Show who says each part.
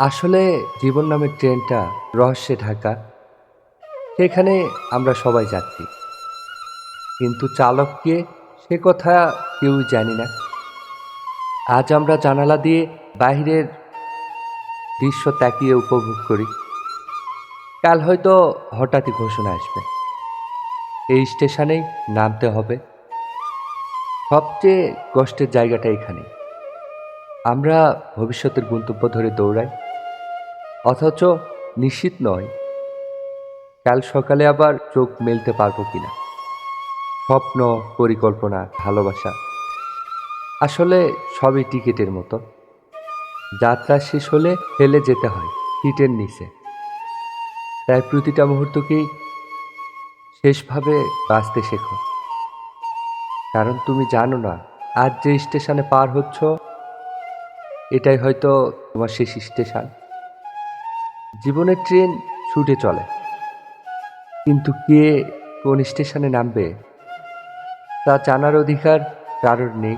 Speaker 1: আসলে জীবন নামের ট্রেনটা রহস্যে ঢাকা। সেখানে আমরা সবাই যাত্রী। কিন্তু চালককে সে কথা কেউ জানি না। আজ আমরা জানালা দিয়ে বাইরের দৃশ্য তাকিয়ে উপভোগ করি। কাল হয়তো হঠাৎই ঘোষণা আসবে। এই স্টেশনেই নামতে হবে। সবচেয়ে কষ্টের জায়গাটা এখানে আমরা ভবিষ্যতের গন্তব্য ধরে দৌড়াই। অথচ নিশ্চিত নয় কাল সকালে আবার চোখ মেলতে পারব কিনা। স্বপ্ন, পরিকল্পনা, ভালোবাসা, আসলে সবই টিকিটের মতো। যাত্রা শেষ হলে ফেলে যেতে হয় সিটের নিচে। তাই প্রতিটা মুহূর্তকেই শেষভাবে বাঁচতে শেখো। কারণ তুমি জানো না, আজ যে স্টেশনে পার হচ্ছ, এটাই হয়তো তোমার শেষ স্টেশন। জীবনের ট্রেন ছুটে চলে। কিন্তু কে কোন স্টেশনে নামবে তা জানার অধিকার কারোর নেই।